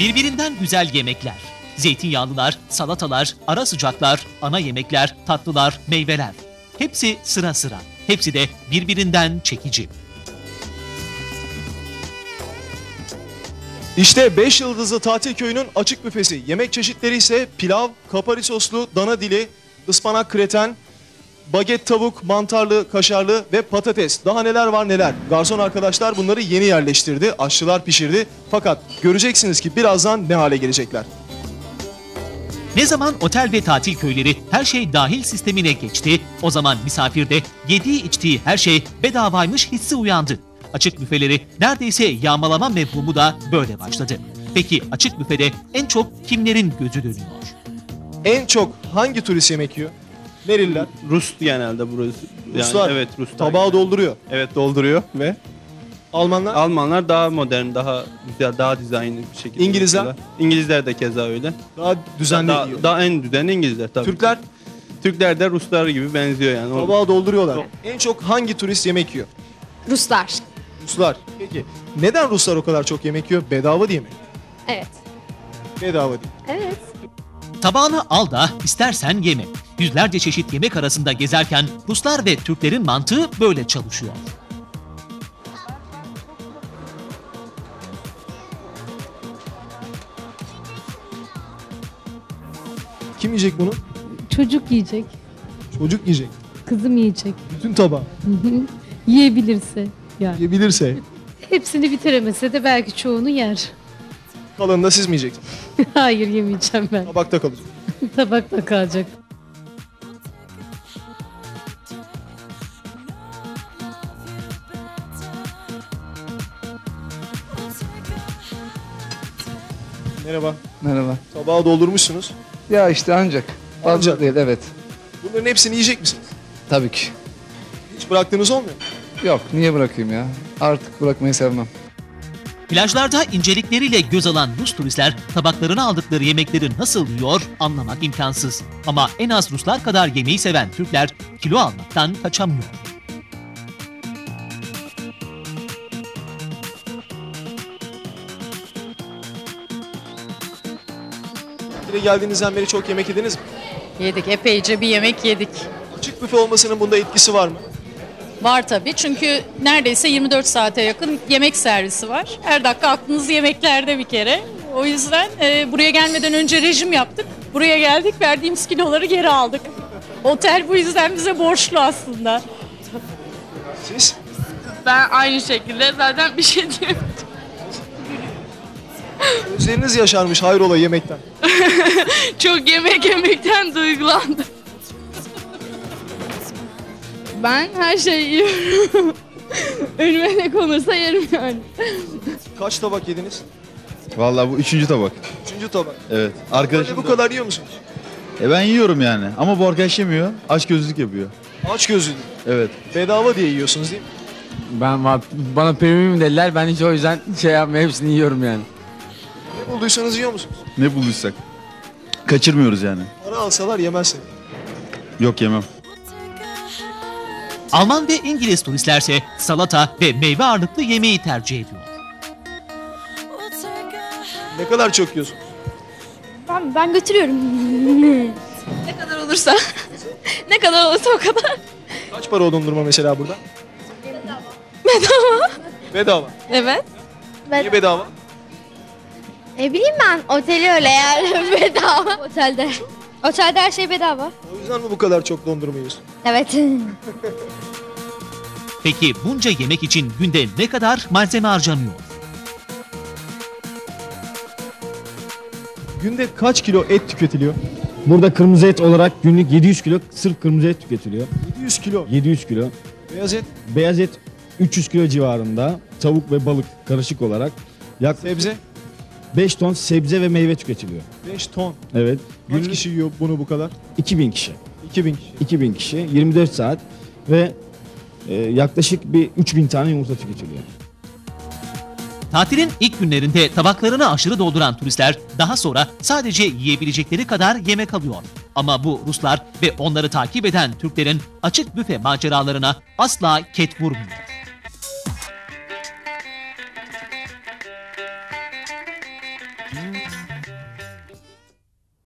Birbirinden güzel yemekler. Zeytinyağlılar, salatalar, ara sıcaklar, ana yemekler, tatlılar, meyveler. Hepsi sıra sıra. Hepsi de birbirinden çekici. İşte 5 yıldızlı tatil köyünün açık büfesi. Yemek çeşitleri ise pilav, kapari soslu, dana dili, ıspanak kreten, baget tavuk, mantarlı, kaşarlı ve patates. Daha neler var neler. Garson arkadaşlar bunları yeni yerleştirdi. Aşçılar pişirdi. Fakat göreceksiniz ki birazdan ne hale gelecekler. Ne zaman otel ve tatil köyleri her şey dahil sistemine geçti, o zaman misafirde yediği içtiği her şey bedavaymış hissi uyandı. Açık büfeleri neredeyse yağmalama mevhumu da böyle başladı. Peki açık büfede en çok kimlerin gözü dönüyor? En çok hangi turist yemek yiyor? Nereliler? Rus genelde burası. Yani Ruslar. Evet Ruslar. Tabağı dolduruyor. Evet dolduruyor ve Almanlar? Almanlar daha modern, daha güzel, daha dizaynlı bir şekilde. İngilizler? yapıyorlar. İngilizler de keza öyle. Daha düzenli daha, yiyor. daha en düzenli İngilizler tabii. Türkler Türkler de Ruslar gibi benziyor yani. Tabağı dolduruyorlar. En çok hangi turist yemek yiyor? Ruslar. Ruslar. Peki neden Ruslar o kadar çok yemek yiyor? Bedava diye mi? Evet. Bedava diye. Evet. Tabağını al da istersen yeme. Yüzlerce çeşit yemek arasında gezerken Ruslar ve Türklerin mantığı böyle çalışıyor. Kim yiyecek bunu? Çocuk yiyecek, Çocuk yiyecek. kızım yiyecek. Bütün tabağı. Yiyebilirse yani. Yiyebilirse. Hepsini bitiremese de belki çoğunu yer. Kalanını da siz mi yiyeceksiniz? Hayır yemeyeceğim ben. Tabakta kalacak. Tabakta kalacak. Merhaba. Merhaba. Tabağı doldurmuşsunuz. Ya işte ancak. Fazla Ancak. değil evet. Bunların hepsini yiyecek misiniz? Tabii ki. Hiç bıraktığınız olmuyor mu? Yok niye bırakayım ya? Artık bırakmayı sevmem. Plajlarda incelikleriyle göz alan Rus turistler tabaklarına aldıkları yemekleri nasıl yiyor anlamak imkansız. Ama en az Ruslar kadar yemeği seven Türkler kilo almaktan kaçamıyor. Bir de geldiğinizden beri çok yemek yediniz mi? Yedik epeyce bir yemek yedik. Açık büfe olmasının bunda etkisi var mı? Var tabii çünkü neredeyse 24 saate yakın yemek servisi var. Her dakika aklınız yemeklerde bir kere. O yüzden e, buraya gelmeden önce rejim yaptık. Buraya geldik verdiğimiz kiloları geri aldık. Otel bu yüzden bize borçlu aslında. Siz? Ben aynı şekilde zaten bir şey diyeyim. Gözleriniz yaşarmış hayrola yemekten. Çok yemek yemekten duygulandım. Ben her şeyi yiyorum. Önüme ne konursa yerim yani. Kaç tabak yediniz? Vallahi bu üçüncü tabak. Üçüncü tabak. Evet. Böyle Arkadaşım bu da- kadar yiyor musunuz? E ben yiyorum yani. Ama bu arkadaş yemiyor. Aç gözlük yapıyor. Aç gözlü. Evet. Bedava diye yiyorsunuz değil mi? Ben bana premium dediler. Ben hiç o yüzden şey yapma hepsini yiyorum yani. Ne bulduysanız yiyor musunuz? Ne bulduysak. Kaçırmıyoruz yani. Para alsalar yemezsiniz. Yok yemem. Alman ve İngiliz turistlerse salata ve meyve ağırlıklı yemeği tercih ediyor. Ne kadar çok yiyorsun? Ben, ben götürüyorum. Ne kadar olursa. ne kadar olursa o kadar. Kaç para o dondurma mesela burada? Bedava. Bedava. Evet. Niye bedava? E bileyim ben oteli öyle yani bedava. Otelde. Otelde her şey bedava. O yüzden mi bu kadar çok dondurma yiyorsun? Evet. Peki bunca yemek için günde ne kadar malzeme harcanıyor? Günde kaç kilo et tüketiliyor? Burada kırmızı et olarak günlük 700 kilo sırf kırmızı et tüketiliyor. 700 kilo. 700 kilo. Beyaz et, Beyaz et 300 kilo civarında. Tavuk ve balık karışık olarak. Yaklaşık sebze 5 ton sebze ve meyve tüketiliyor. 5 ton. Evet. Kaç kişi yiyor bunu bu kadar? 2000 kişi. 2000 kişi. 2000 kişi 24 saat ve e, yaklaşık bir 3000 tane yumurta tüketiliyor. Tatilin ilk günlerinde tabaklarını aşırı dolduran turistler daha sonra sadece yiyebilecekleri kadar yemek alıyor. Ama bu Ruslar ve onları takip eden Türklerin açık büfe maceralarına asla ket vurmuyor.